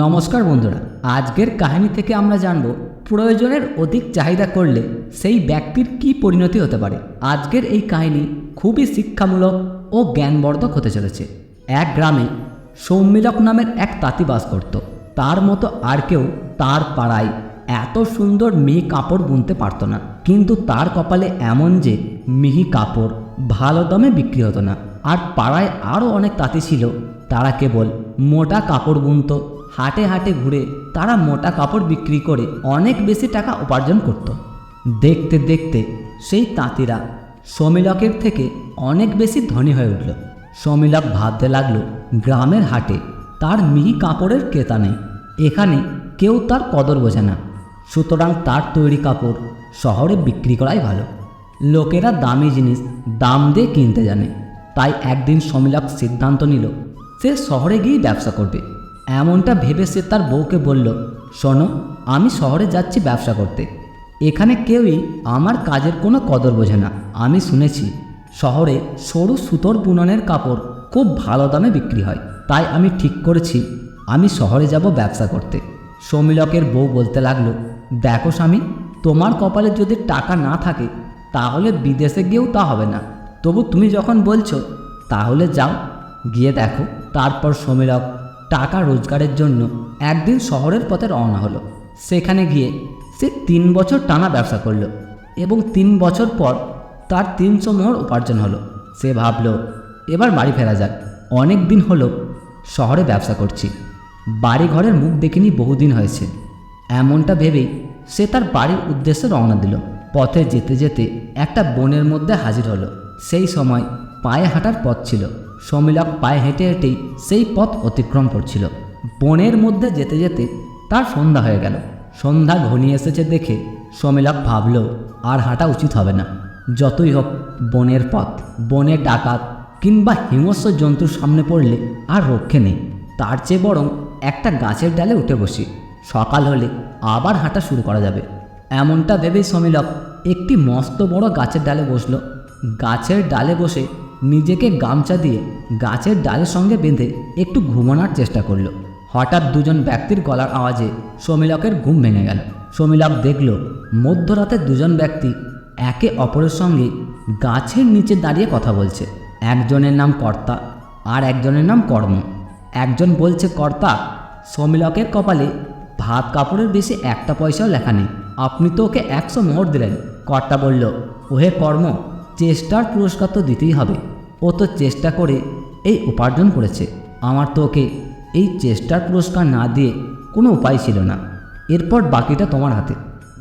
নমস্কার বন্ধুরা, আজকের কাহিনী থেকে আমরা জানব প্রয়োজনের অধিক চাহিদা করলে সেই ব্যক্তির কি পরিণতি হতে পারে। আজকের এই কাহিনী খুবই শিক্ষামূলক ও জ্ঞানবর্ধক হতে চলেছে। এক গ্রামে সৌমিলক নামের এক তাঁতি বাস করত। তার মতো আর কেউ তার পাড়ায় এত সুন্দর মিহি কাপড় বুনতে পারতো না। কিন্তু তার কপালে এমন যে মিহি কাপড় ভালো দামে বিক্রি হতো না। আর পাড়ায় আরও অনেক তাঁতি ছিল, তারা কেবল মোটা কাপড় বুনতো হাটে হাটে ঘুরে তারা মোটা কাপড় বিক্রি করে অনেক বেশি টাকা উপার্জন করত। দেখতে দেখতে সেই তাঁতিরা সমীলকের থেকে অনেক বেশি ধনী হয়ে উঠল। সমীলক ভাবতে লাগল, গ্রামের হাটে তার মিহি কাপড়ের ক্রেতা নেই। এখানে কেউ তার কদর বোঝে না। সুতরাং তার তৈরি কাপড় শহরে বিক্রি করাই ভালো। লোকেরা দামি জিনিস দাম দিয়ে কিনতে জানে। তাই একদিন সমীলক সিদ্ধান্ত নিল, সে শহরে গিয়েই ব্যবসা করবে। এমনটা ভেবে সে তার বউকে বলল, শোনো, আমি শহরে যাচ্ছি ব্যবসা করতে। এখানে কেউই আমার কাজের কোনো কদর বোঝে না। আমি শুনেছি, শহরে সরু সুতোর বুননের কাপড় খুব ভালো দামে বিক্রি হয়। তাই আমি ঠিক করেছি, আমি শহরে যাব ব্যবসা করতে। সমীলকের বউ বলতে লাগল, দেখো স্বামী, তোমার কপালে যদি টাকা না থাকে, তাহলে বিদেশে গিয়েও তা হবে না। তবু তুমি যখন বলছো, তাহলে যাও, গিয়ে দেখো। তারপর সমীরক টাকা রোজগারের জন্য একদিন শহরের পথে রওনা হলো। সেখানে গিয়ে সে তিন বছর টানা ব্যবসা করল এবং তিন বছর পর তার তিনশো মোহর উপার্জন হলো। সে ভাবলো, এবার বাড়ি ফেরা যাক। অনেক দিন হলো শহরে ব্যবসা করছি। বাড়ি ঘরের মুখ দেখিনি বহুদিন হয়েছে। এমনটা ভেবেই সে তার বাড়ির উদ্দেশ্যে রওনা দিল। পথে যেতে যেতে একটা বনের মধ্যে হাজির হলো। সেই সময় পায়ে হাঁটার পথ ছিল। সমীলক পায়ে হেঁটে হেঁটেই সেই পথ অতিক্রম করছিল। বনের মধ্যে যেতে যেতে তার সন্ধ্যা হয়ে গেল। সন্ধ্যা ঘনিয়ে এসেছে দেখে সমীলক ভাবল, আর হাঁটা উচিত হবে না। যতই হোক, বনের পথ বনের ডাকাত কিংবা হিংস্র জন্তুর সামনে পড়লে আর রক্ষে নেই। তার চেয়ে বরং একটা গাছের ডালে উঠে বসি। সকাল হলে আবার হাঁটা শুরু করা যাবে। এমনটা ভেবেই সমীলক একটি মস্ত বড় গাছের ডালে বসল। গাছের ডালে বসে নিজেকে গামছা দিয়ে গাছের ডালের সঙ্গে বেঁধে একটু ঘুমানোর চেষ্টা করল। হঠাৎ দুজন ব্যক্তির গলার আওয়াজে সমীলকের ঘুম ভেঙে গেল। সমীলক দেখল, মধ্যরাতে দুজন ব্যক্তি একে অপরের সঙ্গে গাছের নিচে দাঁড়িয়ে কথা বলছে। একজনের নাম কর্তা আর একজনের নাম কর্ম। একজন বলছে, কর্তা, সমীলকের কপালে ভাত কাপড়ের বেশি একটা পয়সাও লেখা নেই। আপনি তো ওকে একশো মোহর দিলেন। কর্তা বলল, ওহে কর্ম, চেষ্টার পুরস্কার তো দিতেই হবে। ও তো চেষ্টা করে এই উপার্জন করেছে। আমার তো ওকে এই চেষ্টার পুরস্কার না দিয়ে কোনো উপায় ছিল না। এরপর বাকিটা তোমার হাতে।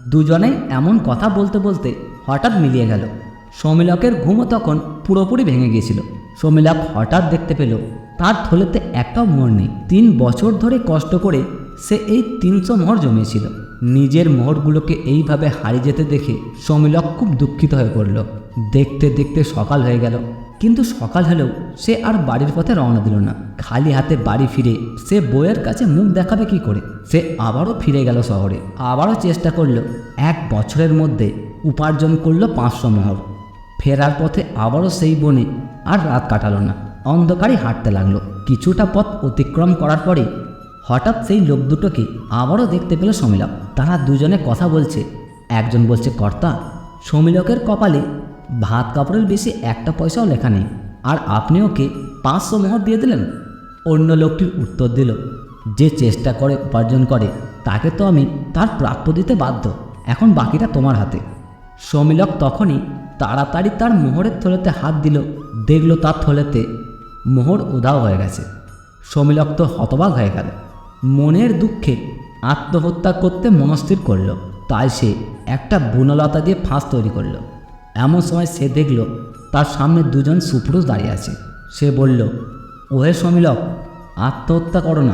দুজনেই এমন কথা বলতে বলতে হঠাৎ মিলিয়ে গেল। সমীলকের ঘুমও তখন পুরোপুরি ভেঙে গিয়েছিল। সমীলক হঠাৎ দেখতে পেল, তার থলেতে একটাও মোহর নেই। তিন বছর ধরে কষ্ট করে সে এই তিনশো মোহর জমিয়েছিল। নিজের মোহরগুলোকে এইভাবে হারিয়ে যেতে দেখে সমীলক খুব দুঃখিত হয়ে পড়ল। দেখতে দেখতে সকাল হয়ে গেল। কিন্তু সকাল হলেও সে আর বাড়ির পথে রওনা দিল না। খালি হাতে বাড়ি ফিরে সে বইয়ের কাছে মুখ দেখাবে কি করে? সে আবারও ফিরে গেল শহরে। আবারও চেষ্টা করল এক বছরের মধ্যে উপার্জন করল পাঁচশো মোহর। ফেরার পথে আবারও সেই বনে আর রাত কাটালো না। অন্ধকারে হাঁটতে লাগল। কিছুটা পথ অতিক্রম করার পরে হঠাৎ সেই লোক দুটোকে আবারও দেখতে পেল সমীলক। তারা দুজনে কথা বলছে। একজন বলছে, কর্তা, সমীলকের কপালে ভাত কাপড়ের বেশি একটা পয়সাও লেখা নেই। আর আপনি ওকে পাঁচশো মোহর দিয়ে দিলেন। অন্য লোকটির উত্তর দিল, যে চেষ্টা করে উপার্জন করে, তাকে তো আমি তার প্রাপ্য দিতে বাধ্য। এখন বাকিটা তোমার হাতে। সমীলক তখনই তাড়াতাড়ি তার মোহরের থলেতে হাত দিল, দেখল তার থলেতে মোহর উধাও হয়ে গেছে। সমীলক তো হতবাক হয়ে গেল। মনের দুঃখে আত্মহত্যা করতে মনস্থির করল। তাই সে একটা বুনলতা দিয়ে ফাঁস তৈরি করল। এমন সময় সে দেখল তার সামনে দুজন সুপুরুষ দাঁড়িয়ে আছে। সে বলল, ওহে সমীলক আত্মহত্যা করো না।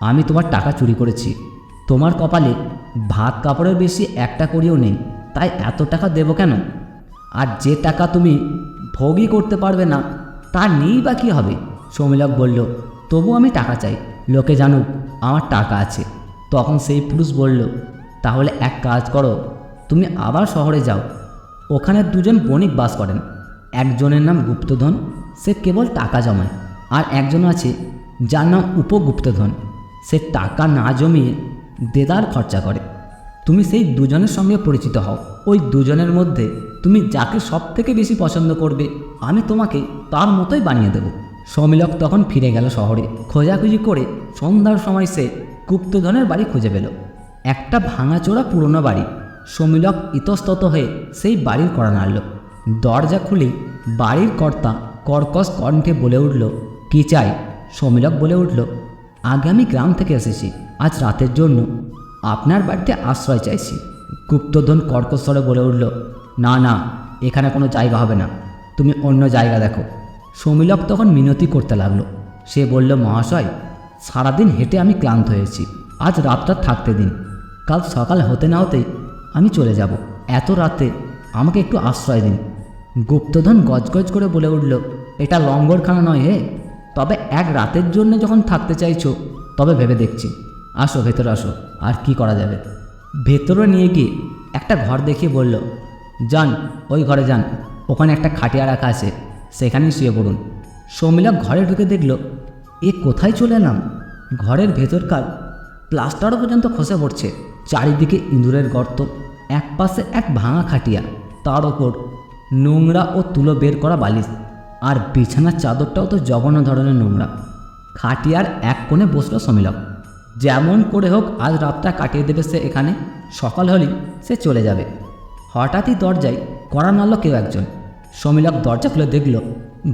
আমি তোমার টাকা চুরি করেছি। তোমার কপালে ভাত কাপড়ের বেশি একটা করিও নেই। তাই এত টাকা দেবো কেন? আর যে টাকা তুমি ভোগই করতে পারবে না, তা নেই বা কী হবে? সমীলক বলল, তবু আমি টাকা চাই। লোকে জানুক, আমার টাকা আছে। তখন সেই পুরুষ বলল, তাহলে এক কাজ করো, তুমি আবার শহরে যাও। ওখানে দুজন বণিক বাস করেন। একজনের নাম গুপ্তধন, সে কেবল টাকা জমায়। আর একজন আছে, যার নাম উপগুপ্তধন। সে টাকা না জমিয়ে দেদার খরচা করে। তুমি সেই দুজনের সঙ্গে পরিচিত হও। ওই দুজনের মধ্যে তুমি যাকে সব থেকে বেশি পছন্দ করবে, আমি তোমাকে তার মতোই বানিয়ে দেব। সমিলক তখন ফিরে গেল শহরে। খোঁজাখুঁজি করে সন্ধ্যার সময় সে গুপ্তধনের বাড়ি খুঁজে পেল। একটা ভাঙাচোরা পুরনো বাড়ি। সমিলক ইতস্তত হয়ে সেই বাড়ির কড়া নাড়ল। দরজা খুলে বাড়ির কর্তা কর্কশ কণ্ঠে বলে উঠল, কি চাই? সমিলক বলে উঠল, আগে আমি গ্রাম থেকে এসেছি, আজ রাতের জন্য। আপনার বাড়িতে আশ্রয় চাইছি। গুপ্তধন কর্কশ্বরে বলে উঠল, না না, এখানে কোনো জায়গা হবে না, তুমি অন্য জায়গা দেখো। সমিলক তখন মিনতি করতে লাগল। সে বলল, মহাশয়, সারাদিন হেঁটে আমি ক্লান্ত হয়েছি, আজ রাতটা থাকতে দিন। কাল সকাল হতে না হতেই আমি চলে যাব। এত রাতে আমাকে একটু আশ্রয় দিন। গুপ্তধন গজগজ করে বলে উঠল, এটা লঙ্গরখানা নয় হে। তবে এক রাতের জন্য যখন থাকতে চাইছো, তবে ভেবে দেখছি। আসো, ভেতরে আসো, আর কি করা যাবে? ভেতরে নিয়ে গিয়ে একটা ঘর দেখিয়ে বলল, যান, ওই ঘরে যান। ওখানে একটা খাটিয়া রাখা আছে, সেখানেই শুয়ে পড়ুন। সৌমিলা ঘরে ঢুকে দেখল, এ কোথায় চলে এলাম? ঘরের ভেতরকার প্লাস্টারও পর্যন্ত খসে পড়ছে। চারিদিকে ইঁদুরের গর্ত। এক পাশে এক ভাঙা খাটিয়া, তার ওপর নোংরা ও তুলো বের করা বালিশ, আর বিছানার চাদরটাও তো জঘন্য ধরনের নোংরা। খাটিয়ার এক কোণে বসল সমিলক, যেমন করে হোক আজ রাতটা কাটিয়ে দেবে সে এখানে, সকাল হলেই সে চলে যাবে। হঠাৎই দরজায় কড়া নাড়ল কেউ একজন। সমিলক দরজা খুলে দেখল,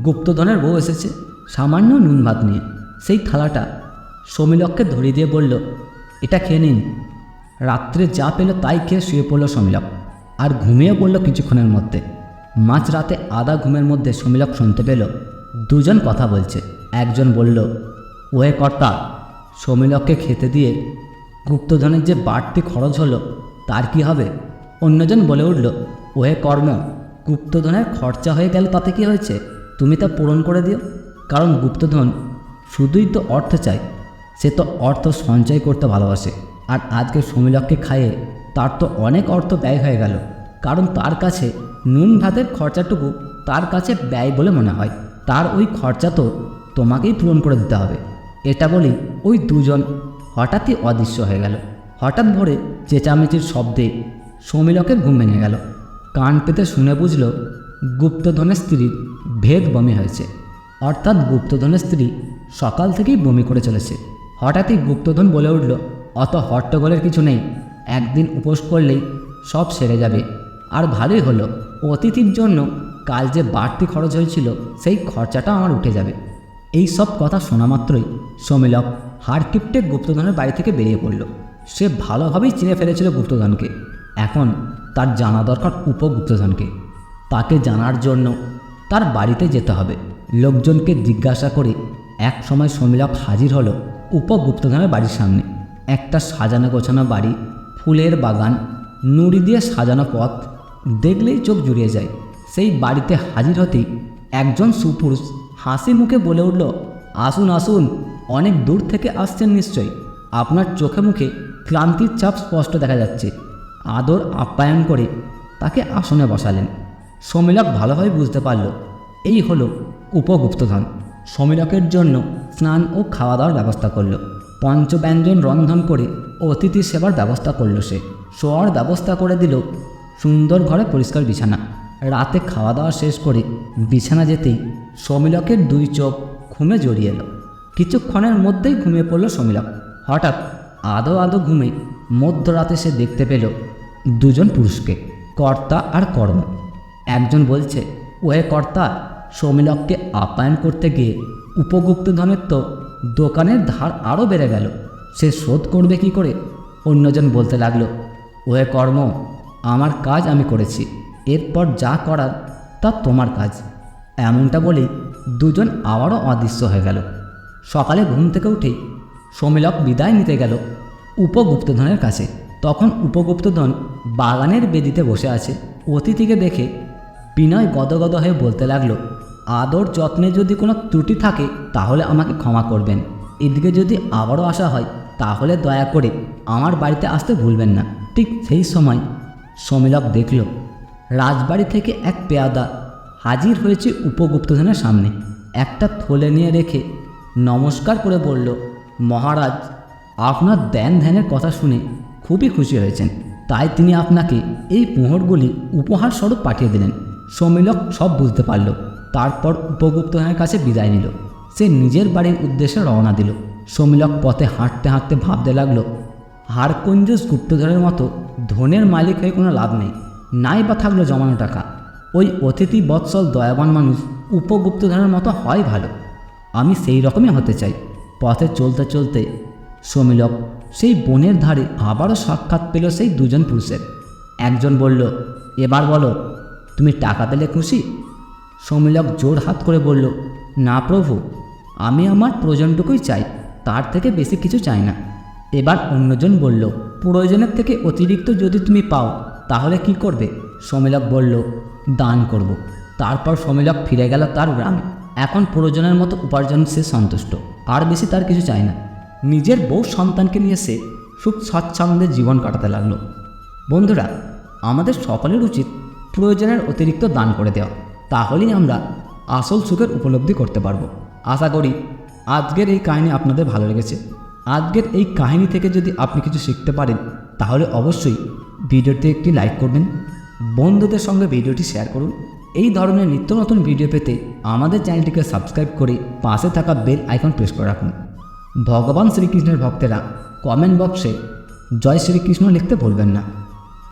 গুপ্তধনের বউ এসেছে, সামান্য নুন ভাত নিয়ে। সেই থালাটা সমিলককে ধরিয়ে দিয়ে বলল, এটা খেয়ে নিন। রাত্রে যা পেল তাই খেয়ে শুয়ে পড়ল সমিলক আর ঘুমিয়ে পড়ল কিছুক্ষণের মধ্যে। মাঝ রাতে আধা ঘুমের মধ্যে সমিলক শুনতে পেল, দুজন কথা বলছে। একজন বলল, ওহে কর্তা সমিলককে খেতে দিয়ে গুপ্তধনের যে বাড়তি খরচ হলো, তার কি হবে? অন্যজন বলে উঠল, ওহে কর্ম, গুপ্তধনের খরচা হয়ে গেল তাতে কি হয়েছে? তুমি তা পূরণ করে দিও। কারণ গুপ্তধন শুধুই তো অর্থ চায়, সে তো অর্থ সঞ্চয় করতে ভালোবাসে। আর আজকে সমিলককে খাইয়ে তার তো অনেক অর্থ ব্যয় হয়ে গেল। কারণ তার কাছে নুন ভাতের খরচাটুকু তার কাছে ব্যয় বলে মনে হয়। তার ওই খরচা তো তোমাকেই পূরণ করে দিতে হবে। এটা বলেই ওই দুজন হঠাৎই অদৃশ্য হয়ে গেল। হঠাৎ ভোরে চেঁচামেচির শব্দে সমিলকের ঘুম ভেঙে গেল। কান পেতে শুনে বুঝল গুপ্তধনের স্ত্রীর ভেদ বমি হয়েছে। অর্থাৎ গুপ্তধনের স্ত্রী সকাল থেকেই বমি করে চলেছে। হঠাৎই গুপ্তধন বলে উঠল অত হট্টগোলের কিছু নেই। একদিন উপোস করলেই সব সেরে যাবে। আর ভালোই হলো, অতিথির জন্য কাল যে বাড়তি খরচ হয়েছিল, সেই খরচাটা আমার উঠে যাবে। এই সব কথা শোনা মাত্রই সমিলক হাড় কিপটে গুপ্তধনের বাড়ি থেকে বেরিয়ে পড়ল। সে ভালোভাবেই চিনে ফেলেছিল গুপ্তধনকে। এখন তার জানা দরকার উপগুপ্তধনকে। তাকে জানার জন্য তার বাড়িতে যেতে হবে। লোকজনকে জিজ্ঞাসা করে এক সময় সমিলক হাজির হলো উপগুপ্তধনের বাড়ির সামনে। একটা সাজানো গোছানো বাড়ি, ফুলের বাগান, নুড়ি দিয়ে সাজানো পথ, দেখলেই চোখ জুড়িয়ে যায়। সেই বাড়িতে হাজির হতেই একজন সুপুরুষ হাসি মুখে বলে উঠল, আসুন আসুন, অনেক দূর থেকে আসছেন নিশ্চয়ই। আপনার চোখে মুখে ক্লান্তির চাপ স্পষ্ট দেখা যাচ্ছে। আদর আপ্যায়ন করে তাকে আসনে বসালেন। সমিলক ভালোভাবে বুঝতে পারল, এই হলো উপগুপ্তধন। সমিলকের জন্য স্নান ও খাওয়া দাওয়ার ব্যবস্থা করল। পঞ্চব্যঞ্জন রন্ধন করে অতিথি সেবার ব্যবস্থা করল সে। শোয়ার ব্যবস্থা করে দিল সুন্দর ঘরে পরিষ্কার বিছানা। রাতে খাওয়া দাওয়া শেষ করে বিছানা যেতেই সমিলকের দুই চোখ ঘুমে জড়িয়ে এলো। কিছুক্ষণের মধ্যেই ঘুমিয়ে পড়ল সমিলক। হঠাৎ আদো আদো ঘুমে মধ্যরাতে সে দেখতে পেল দুজন পুরুষকে, কর্তা আর কর্ম। একজন বলছে, ওহে কর্তা, সমিলককে আপ্যায়ন করতে গিয়ে উপগুপ্ত ধনের তো দোকানের ধার আরও বেড়ে গেল। সে শোধ করবে কি করে? অন্যজন বলতে লাগল, ওহে কর্ম, আমার কাজ আমি করেছি। এরপর যা করার, তা তোমার কাজ। এমনটা বলেই দুজন আবারও অদৃশ্য হয়ে গেল। সকালে ঘুম থেকে উঠেই সমিলক বিদায় নিতে গেল উপগুপ্তধনের কাছে। তখন উপগুপ্তধন বাগানের বেদিতে বসে আছে। অতিথিকে দেখে বিনয় গদগদ হয়ে বলতে লাগল আদর যত্নে যদি কোনো ত্রুটি থাকে, তাহলে আমাকে ক্ষমা করবেন। এদিকে যদি আবারও আসা হয়, তাহলে দয়া করে আমার বাড়িতে আসতে ভুলবেন না। ঠিক সেই সময় সমিলক দেখল, রাজবাড়ি থেকে এক পেয়াদা হাজির হয়েছে উপগুপ্তধনের সামনে। একটা থলে নিয়ে রেখে নমস্কার করে বলল, মহারাজ, আপনার ধ্যান ধ্যানের কথা শুনে খুবই খুশি হয়েছেন। তাই তিনি আপনাকে এই মোহরগুলি উপহার স্বরূপ পাঠিয়ে দিলেন। সৌমিলক সব বুঝতে পারল। তারপর উপগুপ্তনের কাছে বিদায় নিল। সে নিজের বাড়ির উদ্দেশ্যে রওনা দিল। সৌমিলক পথে হাঁটতে হাঁটতে ভাবতে লাগল হারকঞ্জুস গুপ্তধরের মতো ধনের মালিক হয়ে কোনো লাভ নেই, নাই বা থাকল জমানো টাকা। ওই অতিথি বৎসল দয়াবান মানুষ উপগুপ্তধরের মতো হয় ভালো। আমি সেই রকমই হতে চাই। পথে চলতে চলতে সমিলক সেই বনের ধারে আবারও সাক্ষাৎ পেল সেই দুজন পুরুষের। একজন বলল, এবার বলো, তুমি টাকা পেলে খুশি? সমিলক জোর হাত করে বলল, না প্রভু, আমি আমার প্রয়োজনটুকুই চাই, তার থেকে বেশি কিছু চাই না। এবার অন্যজন বলল, প্রয়োজনের থেকে অতিরিক্ত যদি তুমি পাও, তাহলে কি করবে? সমিলক বলল, দান করব। তারপর সমিলক ফিরে গেল তার গ্রামে। এখন প্রয়োজনের মতো উপার্জন সে সন্তুষ্ট, আর বেশি তার কিছু চায় না। নিজের বউ সন্তানকে নিয়ে সে সুখ স্বচ্ছন্দে জীবন কাটাতে লাগল। বন্ধুরা, আমাদের সকলের উচিত প্রয়োজনের অতিরিক্ত দান করে দেওয়া। তাহলেই আমরা আসল সুখের উপলব্ধি করতে পারব। আশা করি আজকের এই কাহিনী আপনাদের ভালো লেগেছে। আজকের এই কাহিনী থেকে যদি আপনি কিছু শিখতে পারেন, তাহলে অবশ্যই ভিডিওতে একটি লাইক করবেন। বন্ধুদের সঙ্গে ভিডিওটি শেয়ার করুন। এই ধরনের নিত্য নতুন ভিডিও পেতে আমাদের চ্যানেলটিকে সাবস্ক্রাইব করে পাশে থাকা বেল আইকন প্রেস করে রাখুন। ভগবান শ্রীকৃষ্ণের ভক্তেরা কমেন্ট বক্সে জয় শ্রীকৃষ্ণ লিখতে ভুলবেন না।